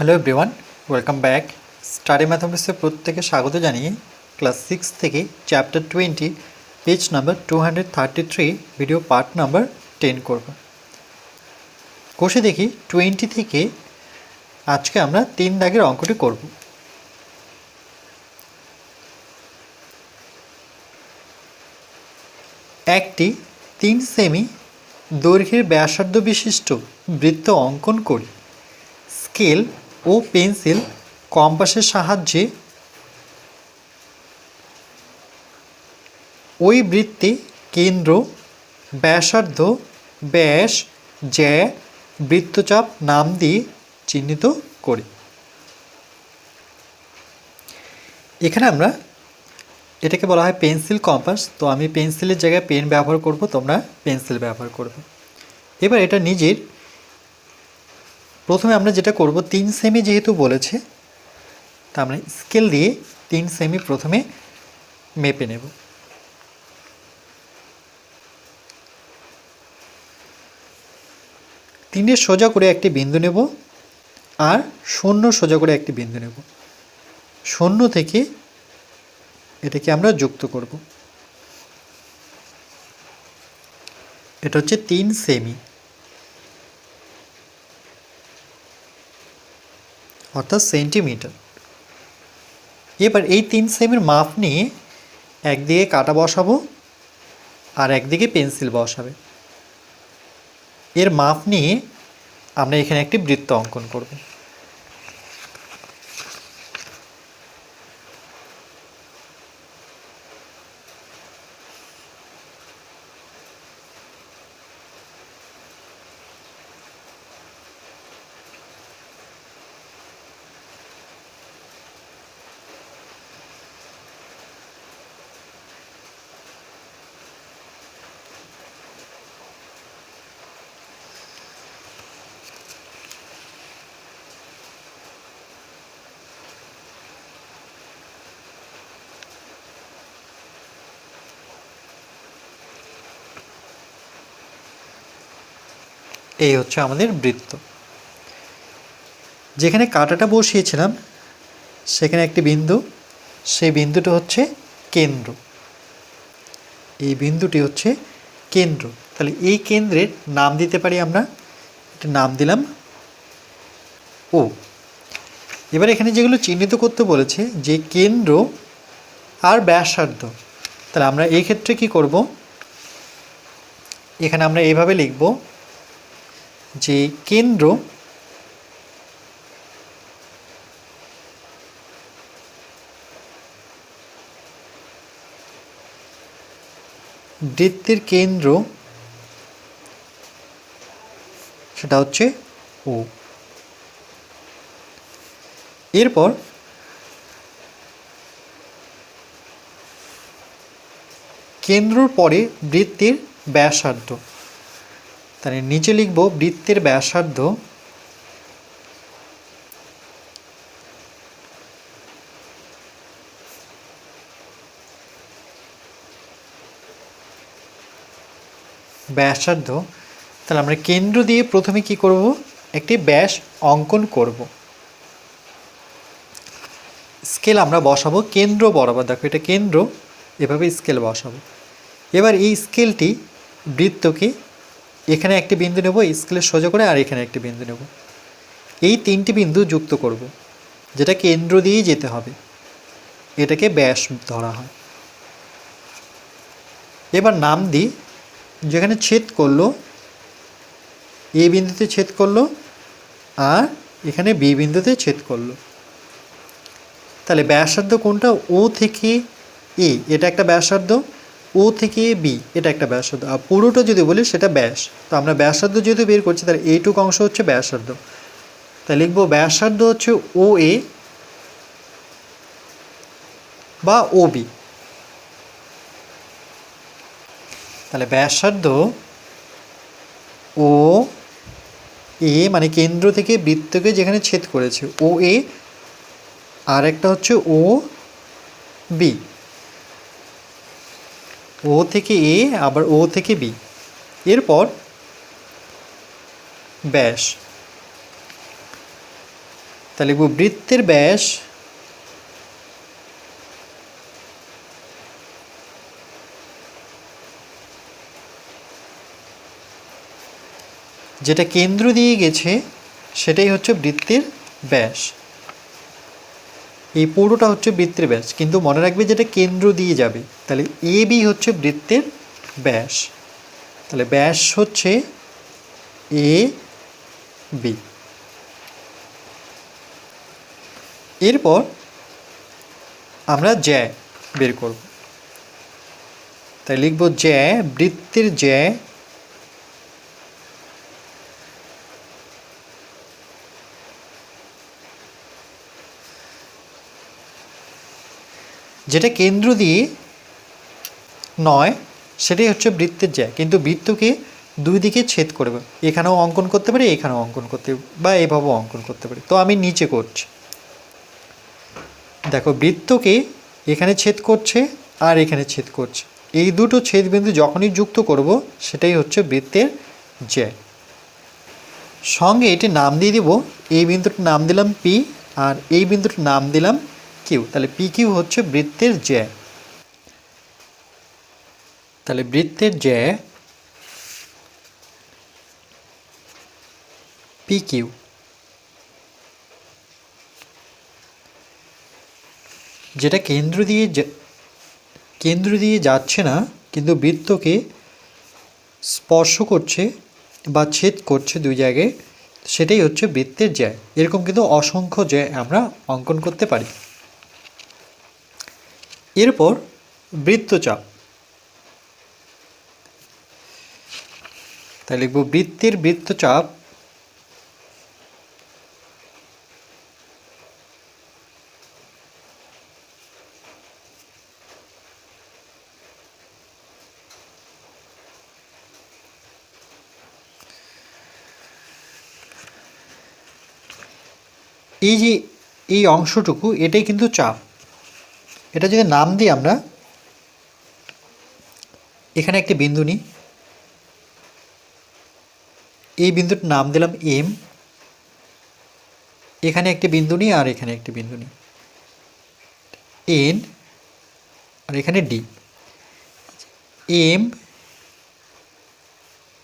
Hello everyone welcome back study ম্যাথামেটিক্সের প্রত্যেকে স্বাগত জানিয়ে ক্লাস সিক্স থেকে chapter twenty page number two hundred thirty three video part number ten করব কোষে দেখি টোয়েন্টি থেকে আজকে আমরা তিন দাগের অঙ্কটি করব। একটি তিন সেমি দৈর্ঘ্যের ব্যাসার্ধ বিশিষ্ট বৃত্ত অঙ্কন করি। স্কেল ও পেন্সিল কম্পাসের সাহায্যে ওই বৃত্তে কেন্দ্র, ব্যাসার্ধ, ব্যাস, জ্যা, বৃত্তচাপ নাম দিয়ে চিহ্নিত করি। এখানে আমরা এটাকে বলা হয় পেন্সিল কম্পাস। তো আমি পেন্সিলের জায়গায় পেন ব্যবহার করব, তোমরা পেন্সিল ব্যবহার করবে। এবার এটা নিজের প্রথমে আমরা যেটা করব, তিন সেমি যেহেতু বলেছে, তা আমরা স্কেল দিয়ে তিন সেমি প্রথমে মেপে নেব। তিনের সোজা করে একটি বিন্দু নেব আর শূন্য সোজা করে একটি বিন্দু নেব। শূন্য থেকে এটাকে আমরা যুক্ত করব। এটা হচ্ছে তিন সেমি অর্থাৎ সেন্টিমিটার। এবার এই তিন সেমির মাপ নিয়ে একদিকে কাটা বসাবো আর একদিকে পেন্সিল বসাবে। এর মাপ নিয়ে আমরা এখানে একটি বৃত্ত অঙ্কন করব। এই হচ্ছে আমাদের বৃত্ত। যেখানে কাটাটা বসিয়েছিলাম, সেখানে একটি বিন্দু, সেই বিন্দুটা হচ্ছে কেন্দ্র। এই বিন্দুটি হচ্ছে কেন্দ্র। তাহলে এই কেন্দ্রের নাম দিতে পারি আমরা একটা নাম দিলাম ও। এবার এখানে যেগুলো চিহ্নিত করতে বলেছে, যে কেন্দ্র আর ব্যাসার্ধ, তাহলে আমরা এই ক্ষেত্রে কি করব? এখানে আমরা এইভাবে লিখব যে কেন্দ্র বৃত্তের কেন্দ্র সেটা হচ্ছে ও। এরপর কেন্দ্রর পরে বৃত্তের ব্যাসার্ধ। তাহলে নিচে লিখব বৃত্তের ব্যাসার্ধ ব্যাসার্ধ। তাহলে আমরা কেন্দ্র দিয়ে প্রথমে কি করব? একটি ব্যাস অঙ্কন করব। স্কেল আমরা বসাবো কেন্দ্র বরাবর। দেখো এটা কেন্দ্র, এভাবে স্কেল বসাবো। এবার এই স্কেলটি বৃত্তকে এখানে একটি বিন্দু নেব স্কেলের সোজা করে আর এখানে একটি বিন্দু নেব। এই তিনটি বিন্দু যুক্ত করব, যেটা কেন্দ্র দিয়েই যেতে হবে। এটাকে ব্যাস ধরা হয়। এবার নাম দিই, যেখানে ছেদ করল, এ বিন্দুতে ছেদ করল আর এখানে বি বিন্দুতে ছেদ করল। তাহলে ব্যাসার্ধ কোনটা? ও থেকে এ, এটা একটা ব্যাসার্ধ। ও থেকে বি, এটা একটা ব্যাসার্ধ। আর পুরোটা যদি বলি, সেটা ব্যাস। তো আমরা ব্যাসার্ধ যেহেতু বের করছি, তাহলে এইটুক অংশ হচ্ছে ব্যাসার্ধ। তাই লিখব ব্যাসার্ধ হচ্ছে ও এ বা ও বি। তাহলে ব্যাসার্ধ ও এ মানে কেন্দ্র থেকে বৃত্তকে যেখানে ছেদ করেছে, ও এ, আর একটা হচ্ছে ও বি। ও থেকে এ, আবার ও থেকে বি। এরপর ব্যাস। তাহলে বৃত্তের ব্যাস যেটা কেন্দ্র দিয়ে গেছে, সেটাই হচ্ছে বৃত্তের ব্যাস। এই পুরোটা হচ্ছে বৃত্তের ব্যাস। কিন্তু মনে রাখবে যেটা কেন্দ্র দিয়ে যাবে। তাহলে এ বি হচ্ছে বৃত্তের ব্যাস। তাহলে ব্যাস হচ্ছে এ বি। এরপর আমরা জ্যা বের করব। তাই লিখব জ্যা, বৃত্তের জ্যা যেটা কেন্দ্র দিয়ে নয়, সেটাই হচ্ছে বৃত্তের জ্যা কিন্তু বৃত্তকে দুই দিকে ছেদ করবে। এখানেও অঙ্কন করতে পারি, এখানেও অঙ্কন করতে বা এভাবেও অঙ্কন করতে পারি। তো আমি নিচে করছি। দেখো, বৃত্তকে এখানে ছেদ করছে আর এখানে ছেদ করছে। এই দুটো ছেদবিন্দু যখনই যুক্ত করব, সেটাই হচ্ছে বৃত্তের জ্যা সঙ্গে এটি নাম দিয়ে দিব। এই বিন্দুটার নাম দিলাম পি আর এই বিন্দুটার নাম দিলাম কিউ, তাহলে পি কিউ হচ্ছে বৃত্তের জ্যা। তাহলে বৃত্তের জ্যা পি কিউ। যেটা কেন্দ্র দিয়ে কেন্দ্র দিয়ে যাচ্ছে না, কিন্তু বৃত্তকে স্পর্শ করছে বা ছেদ করছে দুই জায়গায়, সেটাই হচ্ছে বৃত্তের জ্যা। এরকম কিন্তু অসংখ্য জ্যা আমরা অঙ্কন করতে পারি। এরপর বৃত্তচাপ। তাই লিখব বৃত্তের বৃত্তচাপ এই যে এই অংশটুকু এটাই কিন্তু চাপ। এটা যদি নাম দিই আমরা, এখানে একটি বিন্দু নিই। এই বিন্দুর নাম দিলাম এম এখানে একটি বিন্দু নিই আর এখানে একটি বিন্দু নিই। এন আর এখানে ডি এম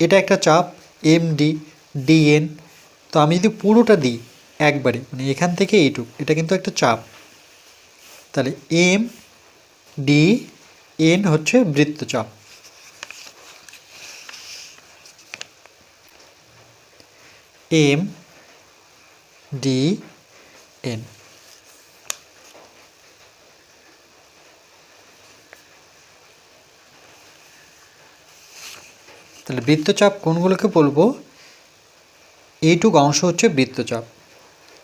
এটা একটা চাপ এম ডি ডিএন তো আমি যদি পুরোটা দিই একবারে মানে এখান থেকে এইটুক, এটা কিন্তু একটা চাপ। তাহলে এম ডি এন হচ্ছে বৃত্তচাপ। এম ডি এন তাহলে বৃত্তচাপ কোনগুলোকে বলব? এইটুক অংশ হচ্ছে বৃত্তচাপ।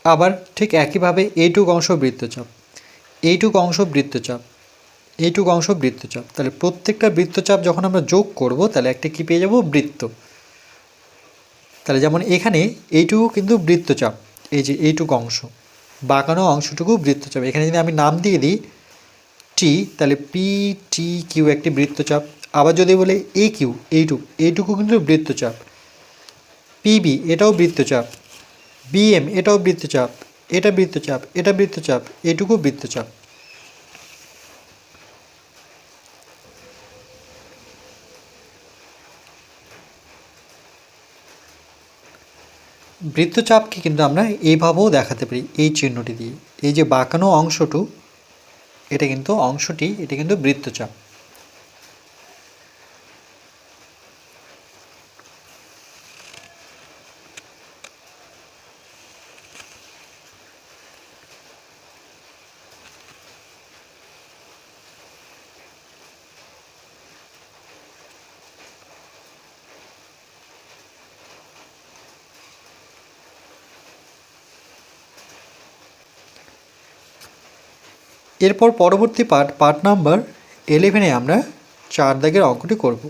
আবার ঠিক একইভাবে এইটুক অংশ বৃত্তচাপ। এইটুক অংশ বৃত্তচাপ, এইটুক অংশ বৃত্তচাপ। তাহলে প্রত্যেকটা বৃত্তচাপ যখন আমরা যোগ করব, তাহলে একটা কী পেয়ে যাব? বৃত্ত। তাহলে যেমন এখানে এইটুকু কিন্তু বৃত্তচাপ, এই যে এইটুকু অংশ, বাঁকানো অংশটুকু বৃত্তচাপ। এখানে যদি আমি নাম দিয়ে দিই, টি, তাহলে পি টি কিউ একটি বৃত্তচাপ। আবার যদি বলে এ কিউ এইটুকু এইটুকু কিন্তু বৃত্তচাপ। পিবি এটাও বৃত্তচাপ। বিএম এটাও বৃত্তচাপ। এটা বৃত্তচাপ এটা বৃত্তচাপ, এটুকু বৃত্তচাপ। বৃত্তচাপকে কিন্তু আমরা এইভাবেও দেখাতে পারি এই চিহ্নটি দিয়ে। এই যে বাঁকানো অংশটু এটা কিন্তু অংশটি, এটা কিন্তু বৃত্তচাপ। এরপর পরবর্তী পার্ট পার্ট নাম্বার ইলেভেনে আমরা চার দাগের অঙ্কটি করব।